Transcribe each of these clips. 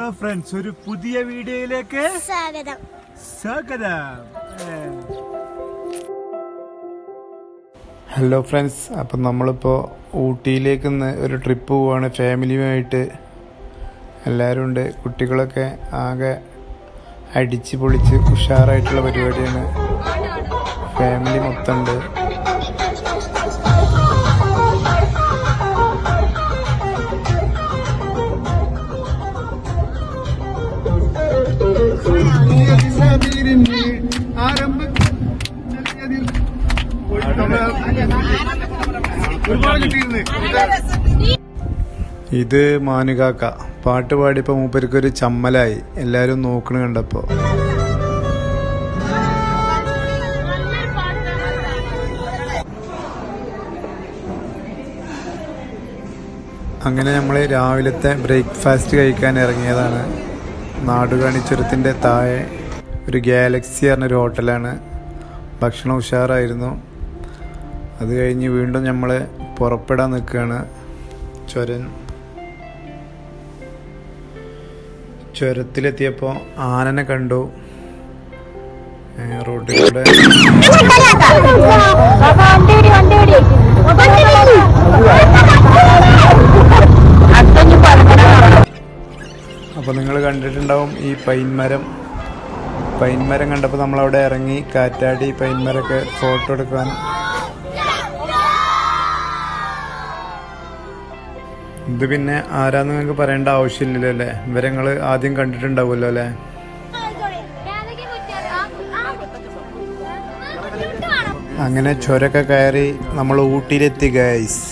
Hello friends ഒരു പുതിയ വീഡിയോയിലേക്ക് സ്വാഗതം. സ്വാഗതം. ഹലോ ഫ്രണ്ട്സ് അപ്പം നമ്മളിപ്പോൾ ഊട്ടിയിലേക്ക് ഇന്ന് ഒരു ട്രിപ്പ് പോവാണ്. ഫാമിലിയുമായിട്ട് എല്ലാവരും ഉണ്ട്. കുട്ടികളൊക്കെ ആകെ അടിച്ച് പൊളിച്ച് ഉഷാറായിട്ടുള്ള പരിപാടിയാണ്. ഫാമിലി മൊത്തമുണ്ട് ഇത് മാനുകാക്ക. പാട്ട് പാടിയപ്പോൾ മൂപ്പർക്കൊരു ചമ്മലായി. എല്ലാവരും നോക്കണ കണ്ടപ്പോൾ അങ്ങനെ നമ്മൾ രാവിലത്തെ ബ്രേക്ക്ഫാസ്റ്റ് കഴിക്കാൻ ഇറങ്ങിയതാണ്. നാടുകാണി ചുരത്തിന്റെ താഴെ ഒരു ഗാലക്സി പറഞ്ഞൊരു ഹോട്ടലാണ്. ഭക്ഷണം ഉഷാറായിരുന്നു. അത് കഴിഞ്ഞ് വീണ്ടും നമ്മൾ പുറപ്പെടാൻ നിൽക്കുകയാണ് ചുരൻ. ചുരത്തിലെത്തിയപ്പോൾ ആനനെ കണ്ടു. റോട്ടിലൂടെ. അപ്പോൾ നിങ്ങൾ കണ്ടിട്ടുണ്ടാവും ഈ പൈൻമരം. പൈൻമരം കണ്ടപ്പോൾ നമ്മളവിടെ ഇറങ്ങി കാറ്റാടി പൈൻമരമൊക്കെ ഫോട്ടോ എടുക്കാൻ. ഇത് പിന്നെ ആരാന്ന് നിങ്ങൾക്ക് പറയേണ്ട ആവശ്യമില്ലല്ലോ അല്ലേ? ഇവരെ ആദ്യം കണ്ടിട്ടുണ്ടാവുമല്ലോ അല്ലേ? അങ്ങനെ ചുരൊക്കെ കയറി നമ്മൾ ഊട്ടിയിലെത്തി ഗൈസ്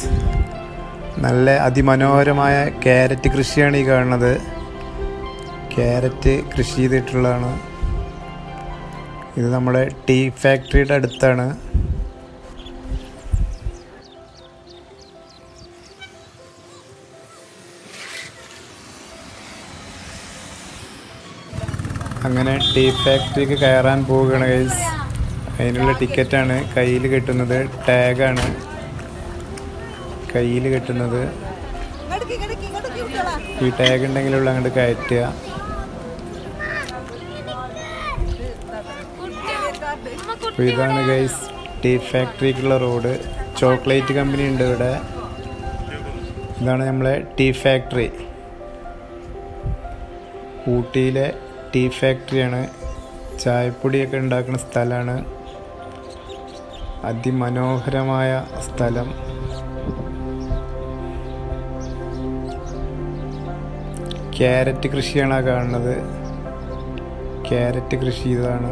നല്ല അതിമനോഹരമായ ക്യാരറ്റ് കൃഷിയാണ് ഈ കാണുന്നത്. ക്യാരറ്റ് കൃഷി ചെയ്തിട്ടുള്ളതാണ്. ഇത് നമ്മുടെ ടീ ഫാക്ടറിയുടെ അടുത്താണ്. അങ്ങനെ ടീ ഫാക്ടറിക്ക് കയറാൻ പോവുകയാണ് ഗൈസ് അതിനുള്ള ടിക്കറ്റാണ് കയ്യിൽ കിട്ടുന്നത്. ടാഗാണ് കയ്യിൽ കെട്ടുന്നത്. ഈ ടാഗ് ഉണ്ടെങ്കിലുള്ള അങ്ങോട്ട് കയറ്റുക. ഇതാണ് ഗൈസ് ടീ ഫാക്ടറിക്കുള്ള റോഡ്. ചോക്ലേറ്റ് കമ്പനി ഉണ്ട് ഇവിടെ. ഇതാണ് നമ്മളെ ടീ ഫാക്ടറി. ഊട്ടിയിലെ ടീ ഫാക്ടറിയാണ്. ചായപ്പൊടിയൊക്കെ ഉണ്ടാക്കുന്ന സ്ഥലമാണ്. അതിമനോഹരമായ സ്ഥലം. ക്യാരറ്റ് കൃഷിയാണ് കാണുന്നത്. ക്യാരറ്റ് കൃഷി ചെയ്തതാണ്.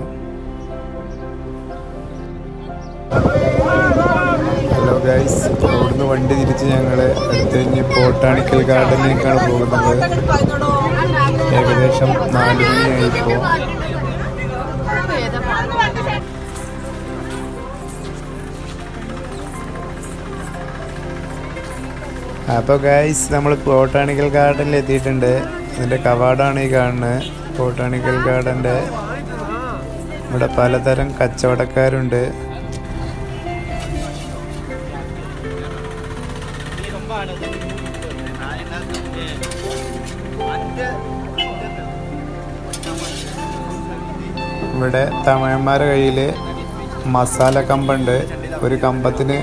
ഹലോ ഗൈസ് അവിടുന്ന് വണ്ടി തിരിച്ച് ഞങ്ങൾ അടുത്ത് കഴിഞ്ഞ് ബോട്ടാണിക്കൽ ഗാർഡനിലേക്കാണ് പോകുന്നത്. ഏകദേശം നാല് മണിയായിപ്പോൾ അപ്പോൾ ഗൈസ് നമ്മൾ ബോട്ടാണിക്കൽ ഗാർഡനിൽ എത്തിയിട്ടുണ്ട്. ഇതിന്റെ കവാടാണ് ഈ കാണുന്നത് ബോട്ടാണിക്കൽ ഗാർഡന്റെ ഇവിടെ പലതരം കച്ചവടക്കാരുണ്ട്. ഇവിടെ തമിഴന്മാരുടെ കയ്യിൽ മസാല കമ്പുണ്ട്. ഒരു കമ്പത്തിന്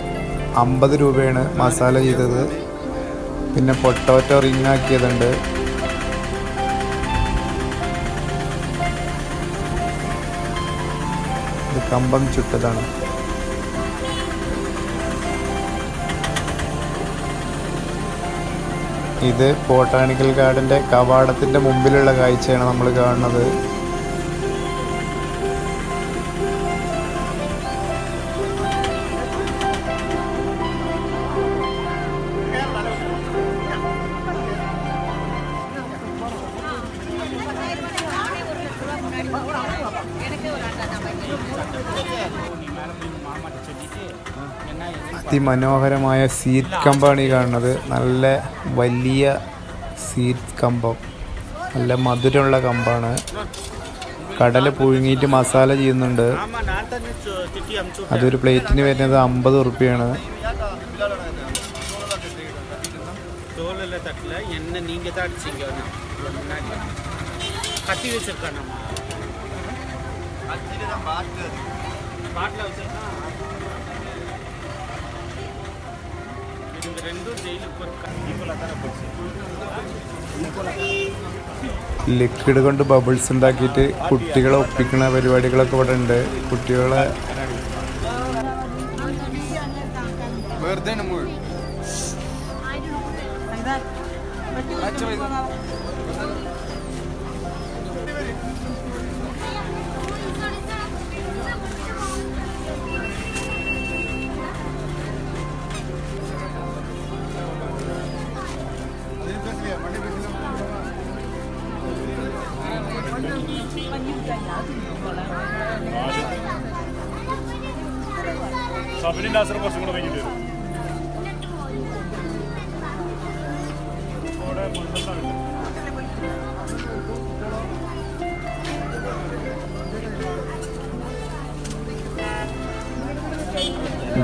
അമ്പത് രൂപയാണ് മസാല ചെയ്തത്. പിന്നെ പൊട്ടോറ്റോ റിങ് ആക്കിയതുണ്ട്. കമ്പം ചുട്ടതാണ്. ഇത് ബോട്ടാണിക്കൽ ഗാർഡന്റെ കവാടത്തിന്റെ മുമ്പിലുള്ള കാഴ്ചയാണ് നമ്മൾ കാണുന്നത്. അതിമനോഹരമായ സീറ്റ് കമ്പാണ് ഈ കാണുന്നത് നല്ല വലിയ സീറ്റ് കമ്പം നല്ല മധുരമുള്ള കമ്പാണ് കടല പുഴുങ്ങിയിട്ട് മസാല ചെയ്യുന്നുണ്ട് അതൊരു പ്ലേറ്റിന് വരുന്നത് അമ്പത് ഉറുപ്പ്യാണ് தோலில் தட்டில் எண்ணெய் நீங்கள் தான் அடிச்சிங்க வந்து இவ்வளோ முன்னாடி கத்தி வச்சுருக்கானம்மா பாட்டில் வச்சுருக்கான் இந்த ரெண்டும் ஜெயிலுக்கு ஒரு ஈக்குவலாக தானே போச்சு ലിക്വിഡ് കൊണ്ട് ബബിൾസ് ഉണ്ടാക്കിയിട്ട് കുട്ടികളെ ഒപ്പിക്കുന്ന പരിപാടികളൊക്കെ ഇവിടെ ഉണ്ട് കുട്ടികളെ സബിനിന്റെ അസർ കുറച്ചും കൂടെ കഴിഞ്ഞിട്ട് വരും അവിടെ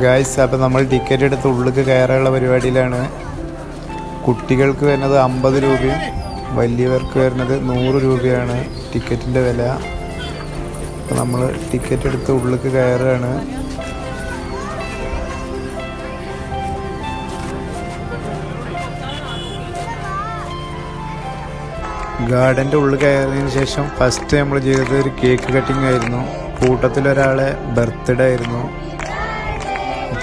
guys അപ്പം നമ്മൾ ടിക്കറ്റ് എടുത്ത് ഉള്ളിലേക്ക് കയറാനുള്ള പരിപാടിയിലാണ്. കുട്ടികൾക്ക് വരുന്നത് അമ്പത് രൂപയും വലിയവർക്ക് വരുന്നത് നൂറ് രൂപയാണ് ടിക്കറ്റിന്റെ വില. അപ്പം നമ്മൾ ടിക്കറ്റ് എടുത്ത് ഉള്ളിലേക്ക് കയറുകയാണ്. ഗാർഡന്റെ ഉള്ളിൽ കയറിയതിന് ശേഷം ഫസ്റ്റ് നമ്മൾ ചെയ്തത് ഒരു കേക്ക് കട്ടിംഗ് ആയിരുന്നു. കൂട്ടത്തിലൊരാളെ ബർത്ത്ഡേ ആയിരുന്നു.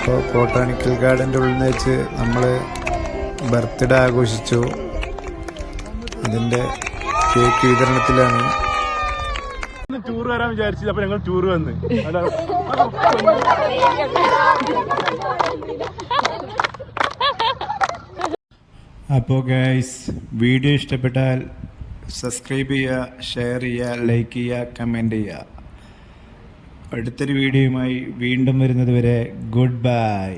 അപ്പോൾ ബോട്ടാണിക്കൽ ഗാർഡന്റെ ഉള്ളിൽ നിന്ന് വെച്ച് നമ്മൾ ബർത്ത്ഡേ ആഘോഷിച്ചു. അതിന്റെ കേക്ക് വിതരണത്തിലാണ്. ടൂർ വരാൻ വിചാരിച്ചത് അപ്പൊ ഞങ്ങൾ ടൂർ വന്ന്. അപ്പോൾ ഗൈസ് വീഡിയോ ഇഷ്ടപ്പെട്ടാൽ സബ്സ്ക്രൈബ് ചെയ്യുക ഷെയർ ചെയ്യുക ലൈക്ക് ചെയ്യുക കമന്റ് ചെയ്യുക. അടുത്തൊരു വീഡിയോയുമായി വീണ്ടും വരുന്നത് വരെ ഗുഡ് ബൈ